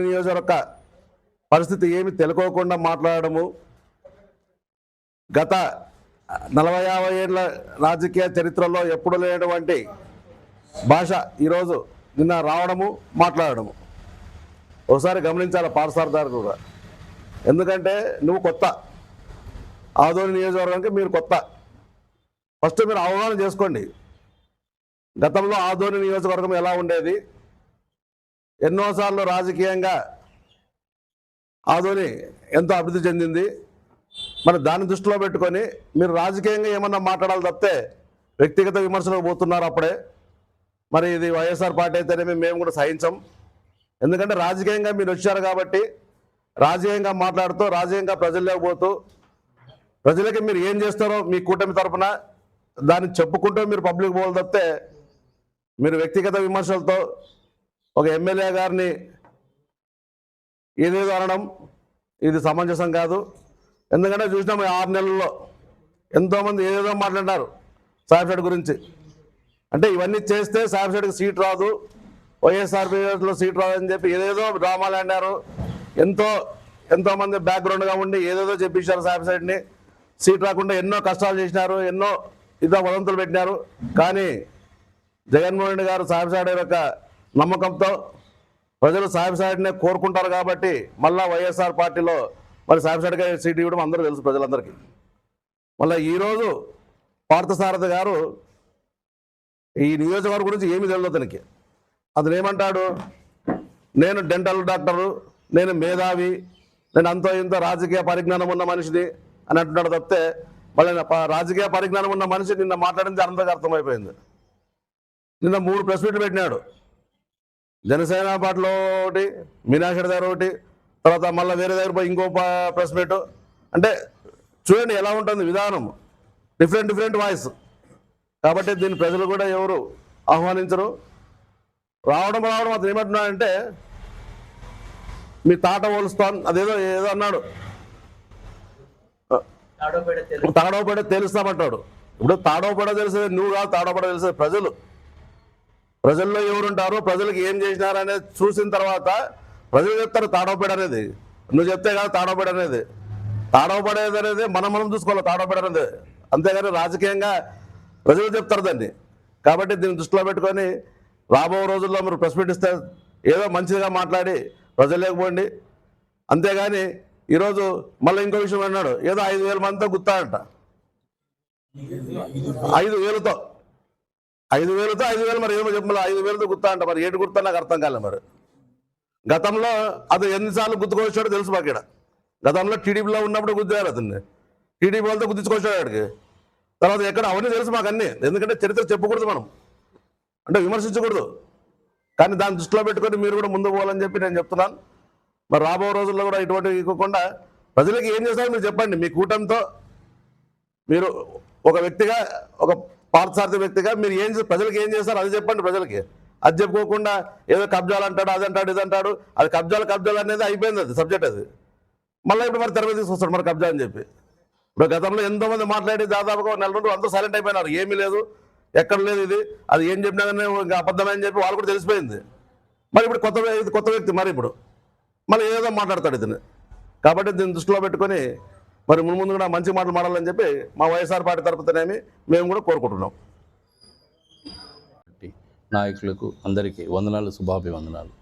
నియోజకవర్గ పరిస్థితి ఏమి తెలుకోకుండా మాట్లాడము గత నలభై యాభై ఏళ్ళ రాజకీయ చరిత్రలో ఎప్పుడు లేనటువంటి భాష ఈరోజు నిన్న రావడము మాట్లాడడము. ఒకసారి గమనించాలి పాఠశాలదారు కూడా. ఎందుకంటే నువ్వు కొత్త. ఆదోని నియోజకవర్గానికి మీరు కొత్త. ఫస్ట్ మీరు అవగాహన చేసుకోండి. గతంలో ఆదోని నియోజకవర్గం ఎలా ఉండేది? ఎన్నోసార్లు రాజకీయంగా ఆదోని ఎంతో అభివృద్ధి చెందింది. మరి దాన్ని దృష్టిలో పెట్టుకొని మీరు రాజకీయంగా ఏమన్నా మాట్లాడాలి తప్పితే వ్యక్తిగత విమర్శలకు పోతున్నారు అప్పుడే. మరి ఇది వైఎస్ఆర్ పార్టీ అయితేనేమి మేము కూడా సహించం. ఎందుకంటే రాజకీయంగా మీరు వచ్చారు కాబట్టి రాజకీయంగా మాట్లాడుతూ రాజకీయంగా ప్రజల్లోకి పోతూ ప్రజలకి మీరు ఏం చేస్తారో మీ కూటమి తరఫున దాన్ని చెప్పుకుంటూ మీరు పబ్లిక్ పోవాలి తప్పితే మీరు వ్యక్తిగత విమర్శలతో ఒక ఎమ్మెల్యే గారిని ఏదేదో అనడం ఇది సమంజసం కాదు. ఎందుకంటే చూసినాం ఆరు నెలల్లో ఎంతోమంది ఏదేదో మాట్లాడినారు సాహెబ్ షెడ్ గురించి. అంటే ఇవన్నీ చేస్తే సాహెబ్ షెడ్కి సీట్ రాదు వైఎస్ఆర్పీఎస్లో సీట్ రాదని చెప్పి ఏదేదో డ్రామాలు ఆడినారు ఎంతో ఎంతోమంది బ్యాక్గ్రౌండ్గా ఉండి ఏదేదో చెప్పించారు సాహెబ్ సైడ్ని సీట్ రాకుండా ఎన్నో కష్టాలు చేసినారు ఎన్నో ఇద్దరు వదంతులు పెట్టినారు. కానీ జగన్మోహన్ రెడ్డి గారు సాహెబ్ సాడ్ యొక్క నమ్మకంతో ప్రజలు సాహెబ్ కోరుకుంటారు కాబట్టి మళ్ళీ వైఎస్ఆర్ పార్టీలో మరి సాహెబ్ సాడ్గా సీట్ ఇవ్వడం అందరూ తెలుసు ప్రజలందరికీ. మళ్ళీ ఈరోజు పార్థసారథి గారు ఈ నియోజకవర్గం గురించి ఏమి తెలియదు అతనికి. అతను ఏమంటాడు? నేను డెంటల్ డాక్టరు నేను మేధావి నేను అంతో ఇంతో రాజకీయ పరిజ్ఞానం ఉన్న మనిషిని అని అంటున్నాడు తప్పితే మళ్ళీ రాజకీయ పరిజ్ఞానం ఉన్న మనిషి నిన్న మాట్లాడింది అందరికీ అర్థమైపోయింది. నిన్న మూడు ప్రెస్ మీట్లు పెట్టినాడు. జనసేన పార్టీలో ఒకటి మీనాక్షి దగ్గర ఒకటి తర్వాత మళ్ళీ వేరే దగ్గర పోయి ఇంకో ప్రెస్ మీట్. అంటే చూడండి ఎలా ఉంటుంది విధానం. డిఫరెంట్ డిఫరెంట్ వాయిస్ కాబట్టి దీన్ని ప్రజలు కూడా ఎవరు ఆహ్వానించరు. రావడం రావడం అతను ఏమంటున్నాడంటే మీ తాట పోలుస్తాను అదేదో ఏదో అన్నాడు. తాడవపడ తెలుస్తామంటాడు. ఇప్పుడు తాడవపడ తెలిసేది నువ్వు కాదు తాడవపడ తెలిసేది ప్రజలు. ప్రజల్లో ఎవరుంటారు ప్రజలకు ఏం చేసినారు అనేది చూసిన తర్వాత ప్రజలు చెప్తారు తాడవపేడ అనేది. నువ్వు చెప్తే కాదు తాడవపేడ అనేది. తాడవపడేది అనేది మనం మనం చూసుకోవాలి తాడవపేడ అనేది. అంతేగాని రాజకీయంగా ప్రజలు చెప్తారు దాన్ని. కాబట్టి దీన్ని దృష్టిలో పెట్టుకొని రాబో రోజుల్లో మీరు ప్రెస్ మీట్ ఇస్తే ఏదో మంచిగా మాట్లాడి ప్రజలేకపోండి అంతేగాని ఈరోజు మళ్ళీ ఇంకో విషయం అన్నాడు ఏదో ఐదు వేల మందితో గుర్తాడంట ఐదు వేలతో. ఐదు వేలతో ఐదు వేలు మరి ఏమో చెప్పాలి ఐదు వేలతో గుర్తా అంట మరి. ఏడు గుర్తా నాకు అర్థం కాలే మరి. గతంలో అది ఎన్నిసార్లు గుర్తుకొచ్చాడో తెలుసు మాకు ఇక్కడ. గతంలో టీడీపీలో ఉన్నప్పుడు గుద్దారు అతన్ని. టీడీపీ వాళ్ళతో గుర్తించుకొచ్చాడు ఆడికి. తర్వాత ఎక్కడ అవన్నీ తెలుసు మాకు అన్నీ. ఎందుకంటే చరిత్ర చెప్పకూడదు మనం. అంటే విమర్శించకూడదు. కానీ దాన్ని దృష్టిలో పెట్టుకొని మీరు కూడా ముందుకు పోవాలని చెప్పి నేను చెప్తున్నాను. మరి రాబో రోజుల్లో కూడా ఇటువంటివి ఇవ్వకుండా ప్రజలకు ఏం చేస్తారో మీరు చెప్పండి. మీ కూటమితో మీరు ఒక వ్యక్తిగా ఒక పార్థసార్థి వ్యక్తిగా మీరు ఏం ప్రజలకు ఏం చేస్తారు? అది చెప్పండి ప్రజలకి. అది చెప్పుకోకుండా ఏదో కబ్జాలు అంటాడు అది అంటాడు ఇది అంటాడు. అది కబ్జాలు కబ్జాలు అనేది అయిపోయింది అది సబ్జెక్ట్ అది. మళ్ళీ ఇప్పుడు మరి తెర తీసుకొస్తాడు మరి కబ్జా అని చెప్పి. ఇప్పుడు గతంలో ఎంతో మంది మాట్లాడి దాదాపుగా నెల రోజులు అంతా సైలెంట్ అయిపోయినారు. ఏమీ లేదు ఎక్కడ లేదు ఇది. అది ఏం చెప్పినా కానీ ఇంకా అబద్ధమని చెప్పి వాళ్ళు కూడా తెలిసిపోయింది. మరి ఇప్పుడు కొత్త కొత్త వ్యక్తి మరి ఇప్పుడు. మళ్ళీ ఏదో మాట్లాడతాడు ఇతను. కాబట్టి దీన్ని దృష్టిలో పెట్టుకొని మరి ముందు ముందు కూడా మంచి మాటలు మాడాలని చెప్పి మా వైఎస్ఆర్ పార్టీ తరపుతనేమి మేము కూడా కోరుకుంటున్నాం. నాయకులకు అందరికీ వందనాలు శుభాభివందనాలు.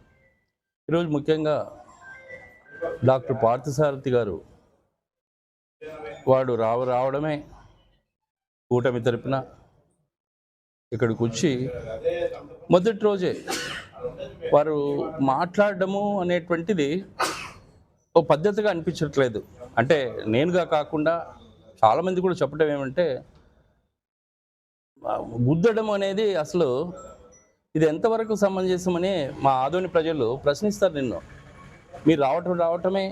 ఈరోజు ముఖ్యంగా డాక్టర్ పార్థసారథి గారు వాడు రావ రావడమే కూటమి తరపున ఇక్కడికి వచ్చి మొదటి రోజే వారు మాట్లాడడము అనేటువంటిది ఓ పద్ధతిగా అనిపించట్లేదు. అంటే నేనుగా కాకుండా చాలామంది కూడా చెప్పడం ఏమంటే గుద్దడం అనేది అసలు ఇది ఎంతవరకు సమంజసమని మా ఆదోని ప్రజలు ప్రశ్నిస్తారు నిన్ను. మీరు రావటం రావటమే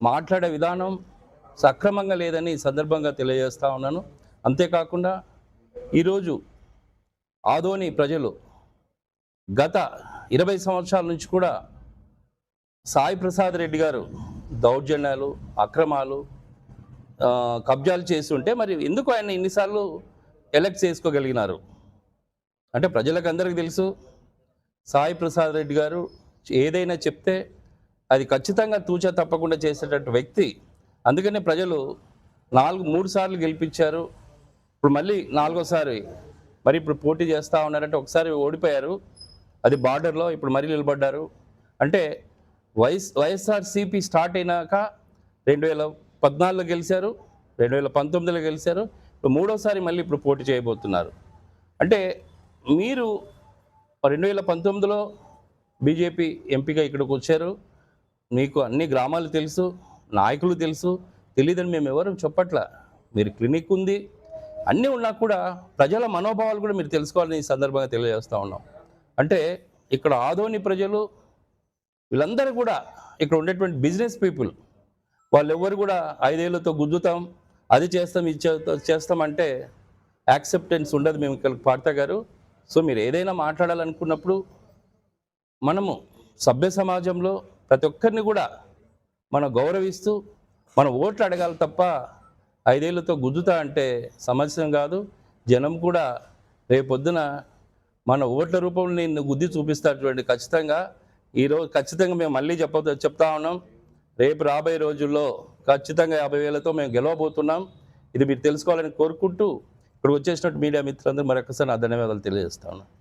మాట్లాడే విధానం సక్రమంగా లేదని ఈ సందర్భంగా తెలియజేస్తా ఉన్నాను. అంతేకాకుండా ఈరోజు ఆదోని ప్రజలు గత ఇరవై సంవత్సరాల నుంచి కూడా సాయి ప్రసాద్ రెడ్డి గారు దౌర్జన్యాలు అక్రమాలు కబ్జాలు కబ్జాలు చేస్తుంటే మరి ఎందుకు ఆయన ఇన్నిసార్లు ఎలక్ట్ చేసుకోగలిగినారు? అంటే ప్రజలకు అందరికీ తెలుసు సాయి ప్రసాద్ రెడ్డి గారు ఏదైనా చెప్తే అది ఖచ్చితంగా తూచా తప్పకుండా చేసేటట్టు వ్యక్తి. అందుకనే ప్రజలు నాలుగు మూడు సార్లు గెలిపించారు. ఇప్పుడు మళ్ళీ నాలుగోసారి మరి ఇప్పుడు పోటీ చేస్తూ ఉన్నారంటే ఒకసారి ఓడిపోయారు. అది బార్డర్లో ఇప్పుడు మరీ నిలబడ్డారు. అంటే వైఎస్ వైఎస్ఆర్సీపీ స్టార్ట్ అయినాక రెండు వేల పద్నాలుగులో గెలిచారు రెండు వేల పంతొమ్మిదిలో గెలిచారు ఇప్పుడు మూడోసారి మళ్ళీ ఇప్పుడు పోటీ చేయబోతున్నారు. అంటే మీరు రెండు వేల పంతొమ్మిదిలో బీజేపీ ఎంపీగా ఇక్కడికి వచ్చారు. మీకు అన్ని గ్రామాలు తెలుసు నాయకులు తెలుసు తెలియదని మేము ఎవరు చెప్పట్ల. మీరు క్లినిక్ ఉంది అన్నీ ఉన్నా కూడా ప్రజల మనోభావాలు కూడా మీరు తెలుసుకోవాలని ఈ సందర్భంగా తెలియజేస్తూ ఉన్నాం. అంటే ఇక్కడ ఆదోని ప్రజలు వీళ్ళందరూ కూడా ఇక్కడ ఉండేటువంటి బిజినెస్ పీపుల్. వాళ్ళు ఎవరు కూడా ఐదేళ్ళతో గుద్దుతాం అది చేస్తాం ఇది చేస్తామంటే యాక్సెప్టెన్స్ ఉండదు మేము ఇక్కడ పార్త గారు. సో మీరు ఏదైనా మాట్లాడాలనుకున్నప్పుడు మనము సభ్య సమాజంలో ప్రతి ఒక్కరిని కూడా మనం గౌరవిస్తూ మన ఓట్లు అడగాలి తప్ప ఐదేళ్ళతో గుద్దుతా అంటే సమస్య కాదు. జనం కూడా రేపొద్దున మన ఓట్ల రూపంలో నిన్ను గుద్ది చూపిస్తాటువంటి ఖచ్చితంగా. ఈరోజు ఖచ్చితంగా మేము మళ్ళీ చెప్ప చెప్తా ఉన్నాం. రేపు రాబోయే రోజుల్లో ఖచ్చితంగా యాభై వేలతో మేము గెలవబోతున్నాం. ఇది మీరు తెలుసుకోవాలని కోరుకుంటూ ఇప్పుడు వచ్చేసినట్టు మీడియా మిత్రులందరూ మరొకసారి నా ధన్యవాదాలు తెలియజేస్తా ఉన్నాను